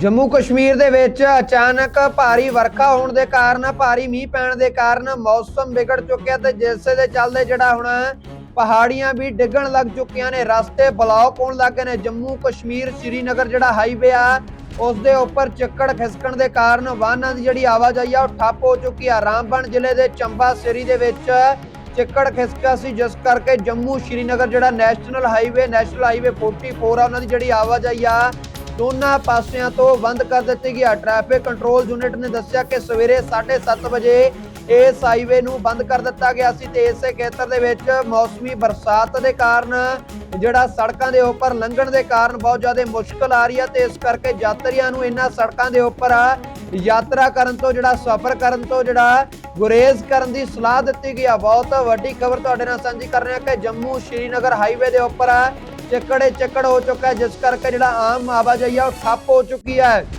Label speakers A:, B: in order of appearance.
A: ਜੰਮੂ ਕਸ਼ਮੀਰ ਦੇ ਵਿੱਚ ਅਚਾਨਕ ਭਾਰੀ ਵਰਖਾ ਹੋਣ ਦੇ ਕਾਰਨ, ਭਾਰੀ ਮੀਂਹ ਪੈਣ ਦੇ ਕਾਰਨ ਮੌਸਮ ਵਿਗੜ ਚੁੱਕਿਆ ਤੇ ਜਿਸ ਦੇ ਚੱਲਦੇ ਜਿਹੜਾ ਹੁਣ ਪਹਾੜੀਆਂ ਵੀ ਡਿੱਗਣ ਲੱਗ ਚੁੱਕੀਆਂ ਨੇ, ਰਸਤੇ ਬਲੌਕ ਹੋਣ ਲੱਗ ਗਏ ਨੇ। ਜੰਮੂ ਕਸ਼ਮੀਰ ਸ਼੍ਰੀਨਗਰ ਜਿਹੜਾ ਹਾਈਵੇ ਆ, ਉਸ ਦੇ ਉੱਪਰ ਚੱਕੜ ਖਿਸਕਣ ਦੇ ਕਾਰਨ ਵਾਹਨਾਂ ਦੀ ਜਿਹੜੀ ਆਵਾਜਾਈ ਆ, ਉਹ ਠੱਪ ਹੋ ਚੁੱਕੀ ਆ। ਰਾਮਬਨ ਜ਼ਿਲ੍ਹੇ ਦੇ ਚੰਬਾ ਸਿਰੀ ਦੇ ਵਿੱਚ ਚਿੱਕੜ ਖਿਸਕਾ ਸੀ, ਜਿਸ ਕਰਕੇ ਜੰਮੂ ਸ਼੍ਰੀਨਗਰ ਜਿਹੜਾ ਨੈਸ਼ਨਲ ਹਾਈਵੇ ਨੈਸ਼ਨਲ ਹਾਈਵੇ 44 ਆ, ਉਹਨਾਂ ਦੀ ਜਿਹੜੀ ਆਵਾਜਾਈ ਆ ਦੋਨਾਂ ਪਾਸਿਆਂ ਤੋਂ ਬੰਦ ਕਰ ਦਿੱਤੀ ਗਿਆ ਟ੍ਰੈਫਿਕ ਕੰਟਰੋਲ ਯੂਨਿਟ ਨੇ ਦੱਸਿਆ ਕਿ ਸਵੇਰੇ 7:30 ਵਜੇ ਇਸ ਹਾਈਵੇ ਨੂੰ ਬੰਦ ਕਰ ਦਿੱਤਾ ਗਿਆ ਸੀ ਤੇ ਇਸੇ ਖੇਤਰ ਦੇ ਵਿੱਚ ਮੌਸਮੀ ਬਰਸਾਤ ਦੇ ਕਾਰਨ ਜਿਹੜਾ ਸੜਕਾਂ ਦੇ ਉੱਪਰ ਲੰਘਣ ਦੇ ਕਾਰਨ ਬਹੁਤ ਜ਼ਿਆਦਾ ਮੁਸ਼ਕਲ ਆ ਰਹੀ ਹੈ ਤੇ ਇਸ ਕਰਕੇ ਯਾਤਰੀਆਂ ਨੂੰ ਇਹਨਾਂ ਸੜਕਾਂ ਦੇ ਉੱਪਰ ਯਾਤਰਾ ਕਰਨ ਤੋਂ ਜਿਹੜਾ ਸਫ਼ਰ ਕਰਨ ਤੋਂ ਜਿਹੜਾ ਗੁਰੇਜ਼ ਕਰਨ ਦੀ ਸਲਾਹ ਦਿੱਤੀ ਗਈ ਆ। ਬਹੁਤ ਵੱਡੀ ਖਬਰ ਤੁਹਾਡੇ ਨਾਲ ਸਾਂਝੀ ਕਰ ਰਹੇ ਹਾਂ ਕਿ ਜੰਮੂ ਸ਼੍ਰੀਨਗਰ ਹਾਈਵੇ ਦੇ ਉੱਪਰ ਚਿੱਕੜੇ ਚਿੱਕੜ ਹੋ ਚੁੱਕਾ ਹੈ, ਜਿਸ ਕਰਕੇ ਜਿਹੜਾ ਆਮ ਆਵਾਜਾਈ ਆ ਉਹ ਠੱਪ ਹੋ ਚੁੱਕੀ ਹੈ।